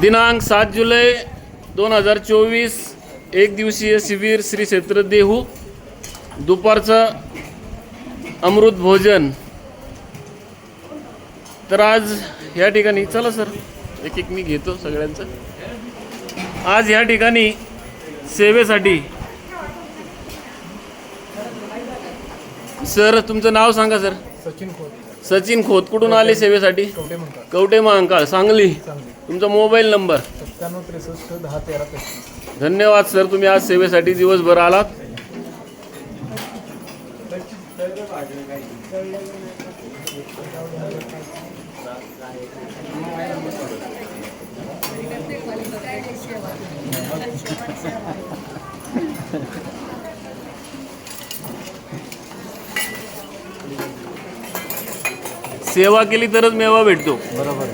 दिनांक सात जुलै दोन हजार चोवीस एक दिवसीय शिबिर श्री क्षेत्र देहू दुपारचं अमृत भोजन. तर आज ह्या ठिकाणी चला सर एक एक मी घेतो सगळ्यांचं. आज ह्या ठिकाणी सेवेसाठी सर तुमचं नाव सांगा सर. सचिन खोत. सचिन खोत कुठून आले सेवेसाठी? कवटे म्हणतात. कवटे महांकाळ सांगली. चांगली तुमचा मोबाईल नंबर? सत्त्याण्णव त्रेसष्ट दहा तेरा पस्तीस. धन्यवाद सर. तुम्ही आज सेवेसाठी दिवसभर आलात. सेवा केली तरच मेवा भेटतो. बरोबर.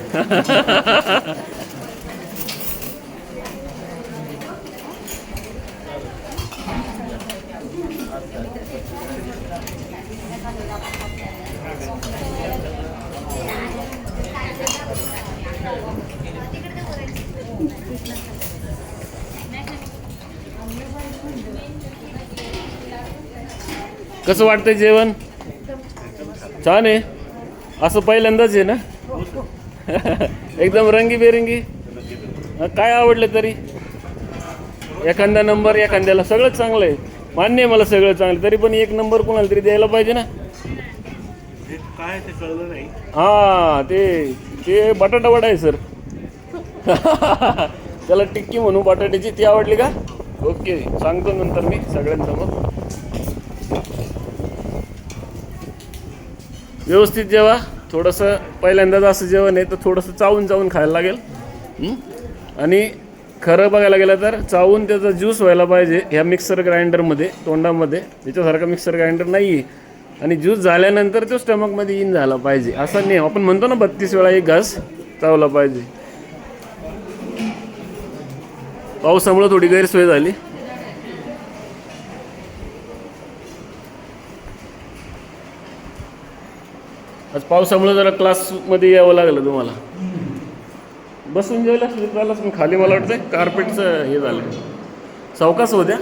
कसं वाटतंय जेवण? छान आहे. असं पहिल्यांदाच आहे ना? एकदम रंगीबेरंगी. काय आवडलं तरी? एखादा नंबर एखाद्याला सगळंच चांगलं आहे. मान्य आहे मला सगळं चांगलं. तरी पण एक नंबर कोणाला तरी द्यायला पाहिजे ना? काय ते कळलं नाही हा ते ते बटाटा वडा आहे सर. त्याला टिक्की म्हणू बटाट्याची ती आवडली का? ओके सांगतो नंतर मी सगळ्यांसमोर. व्यवस्थित जेवा. थोडंसं पहिल्यांदाच असं जेवण आहे तर थोडंसं चावून चावून खायला लागेल. आणि खरं बघायला गेलं तर चावून त्याचा ज्यूस व्हायला पाहिजे ह्या मिक्सर ग्राइंडरमध्ये तोंडामध्ये. त्याच्यासारखा मिक्सर ग्राइंडर नाही आहे आणि ज्यूस झाल्यानंतर तो स्टमकमध्ये इन झाला पाहिजे. असा नाही आपण म्हणतो ना बत्तीस वेळा एक घास चावला पाहिजे. पावसामुळं थोडी गैरसोय झाली. आज पावसामुळे जरा क्लासमध्ये यावं लागलं तुम्हाला. बसून जेवायला स्लीपरला पण खाली मला वाटतं कार्पेटचं हे झालं. सावकास होत्या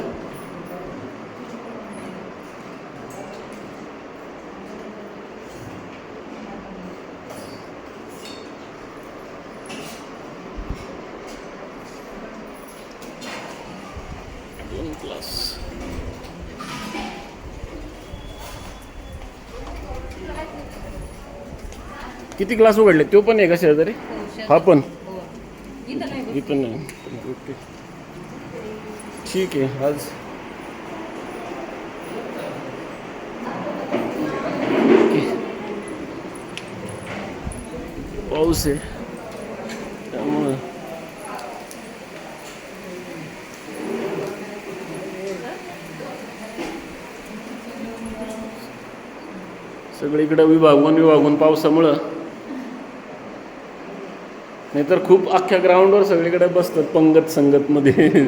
दोन क्लास किती क्लास उघडले? तो पण आहे का शेजारी हा पण? इथं नाही ओके. ठीक आहे आज. पाऊस आहे. त्यामुळं. सगळीकडे विभागून विभागून पावसामुळं नाहीतर खूप अख्ख्या ग्राउंडवर सगळीकडे बसतात पंगत संगतमध्ये.